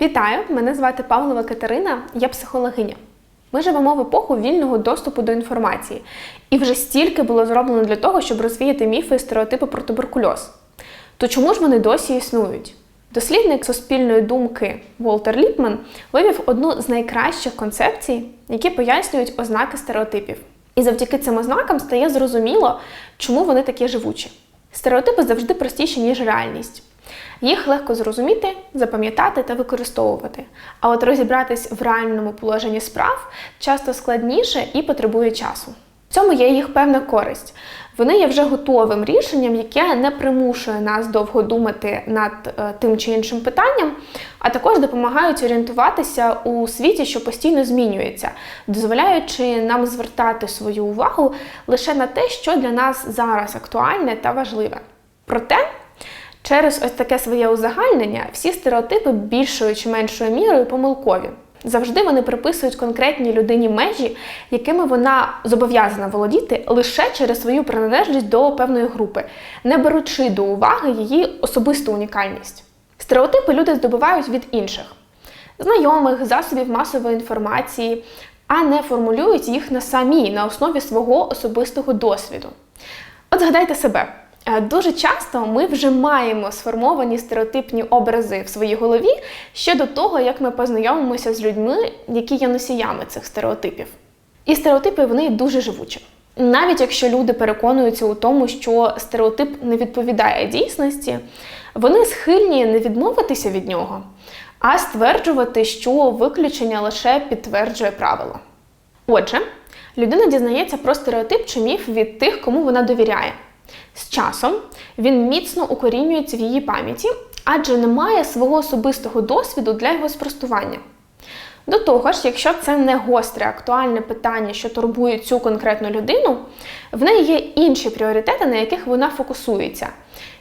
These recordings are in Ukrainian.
Вітаю! Мене звати Павлова Катерина, я психологиня. Ми живемо в епоху вільного доступу до інформації, і вже стільки було зроблено для того, щоб розвіяти міфи і стереотипи про туберкульоз. То чому ж вони досі існують? Дослідник суспільної думки Волтер Ліпман вивів одну з найкращих концепцій, які пояснюють ознаки стереотипів. І завдяки цим ознакам стає зрозуміло, чому вони такі живучі. Стереотипи завжди простіші, ніж реальність. Їх легко зрозуміти, запам'ятати та використовувати. А от розібратись в реальному положенні справ часто складніше і потребує часу. В цьому є їх певна користь. Вони є вже готовим рішенням, яке не примушує нас довго думати над е, тим чи іншим питанням, а також допомагають орієнтуватися у світі, що постійно змінюється, дозволяючи нам звертати свою увагу лише на те, що для нас зараз актуальне та важливе. Проте Через ось таке своє узагальнення всі стереотипи більшою чи меншою мірою помилкові. Завжди вони приписують конкретній людині межі, якими вона зобов'язана володіти лише через свою приналежність до певної групи, не беручи до уваги її особисту унікальність. Стереотипи люди здобувають від інших знайомих, засобів масової інформації, а не формулюють їх на самі на основі свого особистого досвіду. От згадайте себе. Е, Дуже часто ми вже маємо сформовані стереотипні образи в своїй голові ще до того, як ми познайомимося з людьми, які є носіями цих стереотипів. І стереотипи вони дуже живучі. Навіть якщо люди переконуються у тому, що стереотип не відповідає дійсності, вони схильні не відмовитися від нього, а стверджувати, що виключення лише підтверджує правило. Отже, людина дізнається про стереотип чи міф від тих, кому вона довіряє. З часом він міцно укорінюється в її пам'яті, адже немає свого особистого досвіду для його спростування. До того ж, якщо це не гостре актуальне питання, що турбує цю конкретну людину, в неї є інші пріоритети, на яких вона фокусується.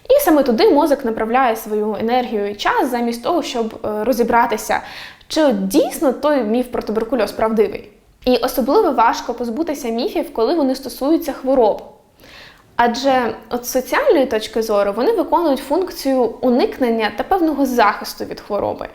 І саме туди мозок направляє свою енергію і час, замість того, щоб е, розібратися, чи дійсно той міф про туберкульоз правдивий. І особливо важко позбутися міфів, коли вони стосуються хвороб. Адже от соціальної точки зору вони виконують функцію уникнення та певного захисту від хвороби.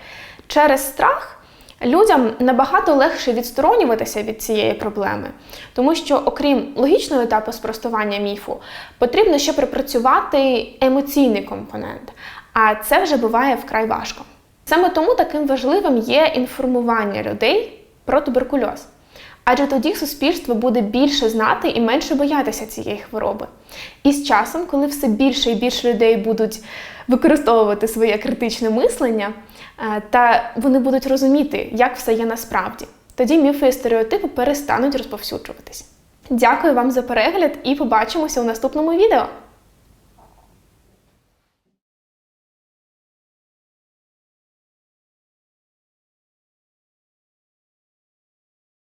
Через страх людям набагато легше відсторонюватися від цієї проблеми, тому що, окрім логічного етапу спростування міфу, потрібно ще припрацювати емоційний компонент, а це вже буває вкрай важко. Саме тому таким важливим є інформування людей про туберкульоз. Адже тоді суспільство буде більше знати і менше боятися цієї хвороби. І з часом, коли все більше і більше людей будуть використовувати своє критичне мислення, е, та вони будуть розуміти, як все є насправді, тоді міфи і стереотипи перестануть розповсюджуватись. Дякую вам за перегляд і побачимося у наступному відео!